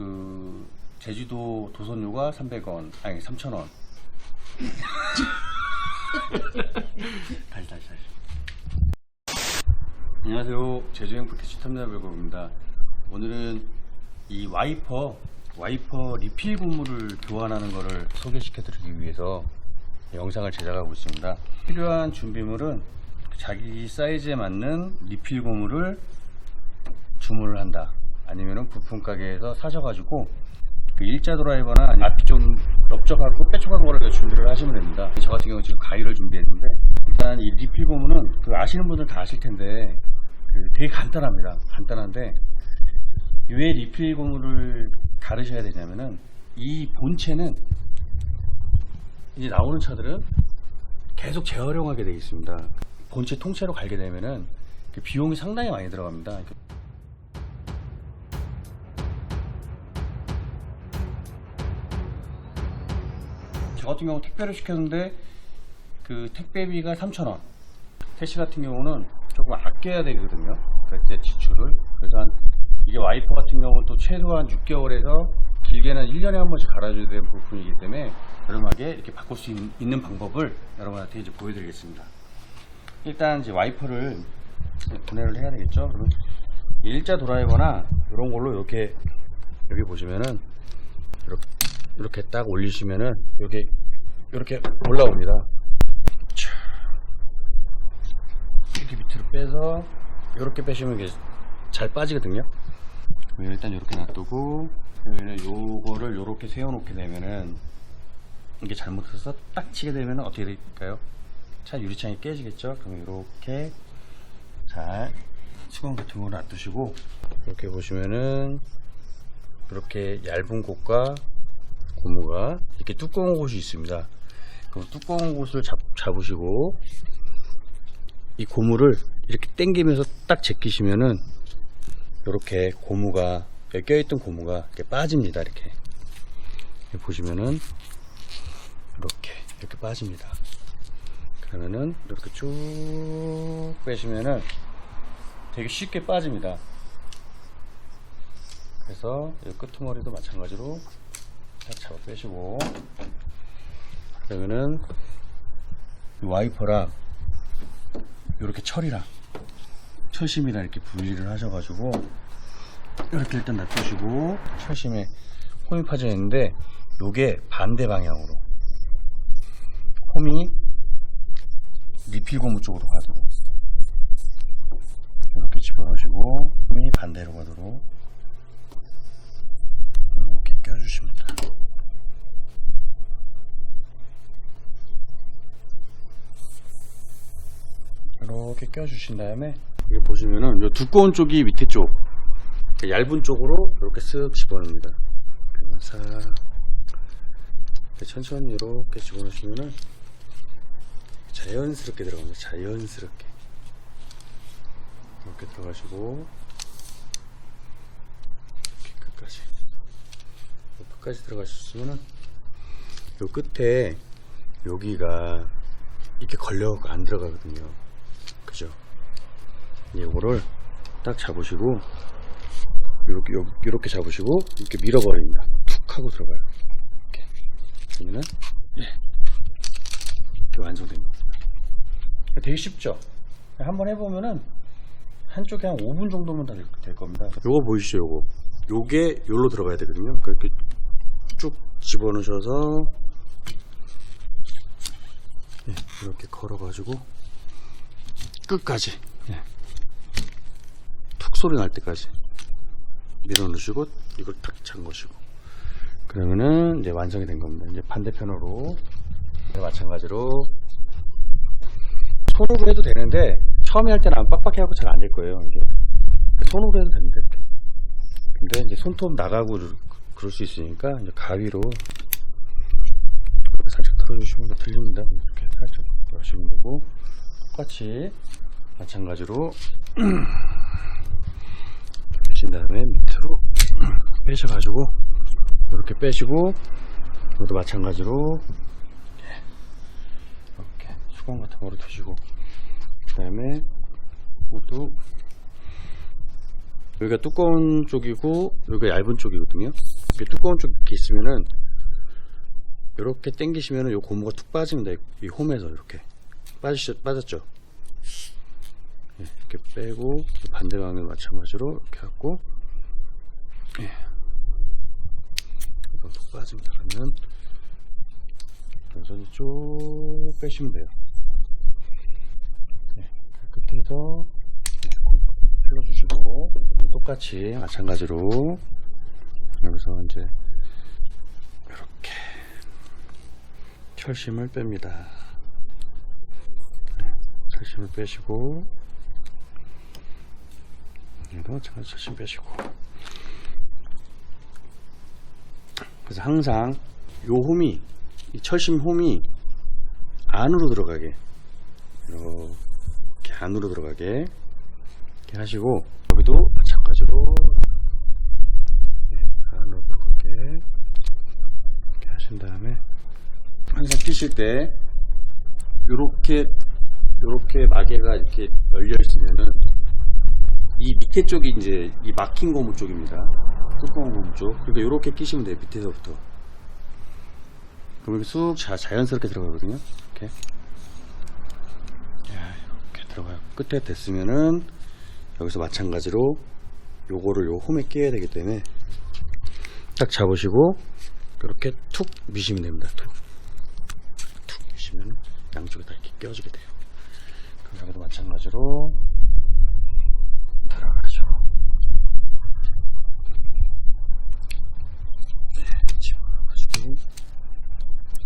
그 제주도 도선료가 300원 아니 3,000원. 다시 다시 다시. 안녕하세요. 제주행 팟캐스트 탐나별고입니다. 오늘은 이 와이퍼 와이퍼 리필 고무를 교환하는 것을 소개시켜 드리기 위해서 영상을 제작하고 있습니다. 필요한 준비물은 자기 사이즈에 맞는 리필 고무를 주문을 한다. 아니면은 부품 가게에서 사셔가지고 그 일자 드라이버나 앞이 좀 넓적하고 뾰족한 거를 준비를 하시면 됩니다. 저 같은 경우는 지금 가위를 준비했는데 일단 이 리필 고무는 그 아시는 분들 다 아실 텐데 그 되게 간단합니다. 간단한데 왜 리필 고무를 가르셔야 되냐면은 이 본체는 이제 나오는 차들은 계속 재활용하게 되어 있습니다. 본체 통째로 갈게 되면은 그 비용이 상당히 많이 들어갑니다. 같은 경우 택배를 시켰는데 그 택배비가 3,000원. 택시 같은 경우는 조금 아껴야 되거든요. 그때 지출을. 그래서 한 이게 와이퍼 같은 경우는 또 최소한 6개월에서 길게는 1년에 한 번씩 갈아줘야 되는 부품이기 때문에 저렴하게 이렇게 바꿀 수 있- 있는 방법을 여러분한테 이제 보여드리겠습니다. 일단 이제 와이퍼를 분해를 해야 되겠죠. 그러면 일자 드라이버나 이런 걸로 이렇게 여기 보시면은 이렇게, 이렇게 딱 올리시면은 여기 이렇게 올라옵니다. 차. 이렇게 밑으로 빼서 이렇게 빼시면 이게 잘 빠지거든요. 일단 이렇게 놔두고 요거를 이렇게 세워놓게 되면은 이게 잘못해서 딱 치게 되면 어떻게 될까요? 차 유리창이 깨지겠죠? 그럼 이렇게 잘 수건 같은 거 놔두시고 이렇게 보시면은 이렇게 얇은 곳과 고무가 이렇게 두꺼운 곳이 있습니다. 그럼 두꺼운 곳을 잡, 잡으시고 이 고무를 이렇게 당기면서 딱 제끼시면은 이렇게 고무가 껴있던 고무가 이렇게 빠집니다. 이렇게 여기 보시면은 이렇게 이렇게 빠집니다. 그러면은 이렇게 쭉 빼시면은 되게 쉽게 빠집니다. 그래서 이 끄트머리도 마찬가지로 딱 잡아 빼시고 그러면은 이 와이퍼랑 이렇게 철이랑 철심이랑 이렇게 분리를 하셔가지고 이렇게 일단 놔두시고 철심에 홈이 파져 있는데 요게 반대 방향으로 홈이 리필 고무 쪽으로 가도록 이렇게 집어넣으시고 홈이 반대로 가도록 이렇게 껴주십니다. 이렇게 껴주신 다음에 여기 보시면은 요 두꺼운 쪽이 밑에 쪽그 얇은 쪽으로 이렇게 쓱 집어넣습니다. 이렇게 천천히 이렇게 집어넣으시면은 자연스럽게 들어갑니다. 자연스럽게 이렇게 들어가시고 이렇게 끝까지 요 끝까지 들어가셨으면은 요 끝에 여기가 이렇게 걸려갖고 안 들어가거든요. 그죠? 이거를 딱 잡으시고 이렇게 이렇게 잡으시고 이렇게 밀어버립니다. 툭 하고 들어가요. 이렇게 그러면은 예 이렇게 완성됩니다. 되게 쉽죠? 한번 해보면은 한쪽에 한 5분 정도면 다 될 겁니다. 요거 보이시죠? 요거 요게 요로 들어가야 되거든요. 그러니까 이렇게 쭉 집어넣으셔서 예, 이렇게 걸어가지고 끝까지 예. 툭 소리 날 때까지 밀어 넣으시고 이걸 탁 잠그시고 그러면은 이제 완성이 된 겁니다. 이제 반대편으로 마찬가지로 손으로 해도 되는데 처음에 할 때는 안 빡빡해하고 잘 안 될 거예요. 이게 손으로 해도. 이렇게. 근데 이제 손톱 나가고 그럴- 그럴 수 있으니까 이제 가위로 살짝 들어주시면 뭐 들립니다. 이렇게 살짝 들어주시면 되고 똑같이 마찬가지로 빼신 다음에 밑으로 빼셔가지고 이렇게 빼시고 이것도 마찬가지로 이렇게 수건 같은 거로 두시고 그 다음에 이것도 여기가 두꺼운 쪽이고 여기가 얇은 쪽이거든요. 이렇게 두꺼운 쪽 이렇게 있으면은 이렇게 당기시면은 요 고무가 툭 빠집니다. 이 홈에서 이렇게 빠지셨 빠졌죠. 예, 이렇게 빼고 반대 방향 마찬가지로 이렇게 하고 예. 이거 툭 빠집니다. 그러면 여기서 쭉 빼시면 돼요. 예, 그 끝에서 풀어주시고 똑같이 마찬가지로 여기서 이제 이렇게 철심을 뺍니다. 네, 철심을 빼시고 여기도 마찬가지 철심 빼시고. 그래서 항상 요 홈이 이 철심 홈이 안으로 들어가게 이렇게 안으로 들어가게 이렇게 하시고 여기도 마찬가지로 네, 안으로 들어가게 이렇게 하신 다음에 항상 끼실 때 요렇게 요렇게 마개가 이렇게 열려 있으면은 이 밑에 쪽이 이제 이 막힌 고무 쪽입니다. 뚜껑 고무 쪽. 그러니까 요렇게 끼시면 돼요. 밑에서부터. 그럼 이렇게 쑥 자, 자연스럽게 들어가거든요. 이렇게. 야, 이렇게 들어가요. 끝에 됐으면은 여기서 마찬가지로 요거를 요 홈에 끼워야 되기 때문에 딱 잡으시고 이렇게 툭 미시면 됩니다. 툭. 툭 미시면 양쪽에 다 이렇게 껴지게 돼요. 여기도 마찬가지로 들어가죠. 네, 집어가지고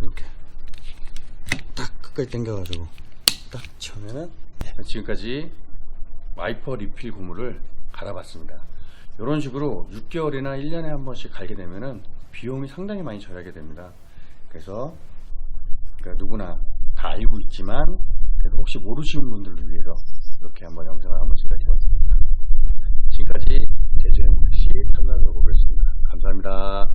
이렇게 딱 끝까지 당겨가지고 딱 쳐면은 네, 지금까지 와이퍼 리필 고무를 갈아봤습니다. 이런 식으로 6개월이나 1년에 한 번씩 갈게 되면은 비용이 상당히 많이 절약이 됩니다. 그래서 그러니까 누구나 다 알고 있지만 그래도 혹시 모르시는 분들을 위해서 이렇게 한번 영상을 한번 제작해봤습니다. 지금까지 제주행 물씨 탐나서 고맙습니다. 감사합니다.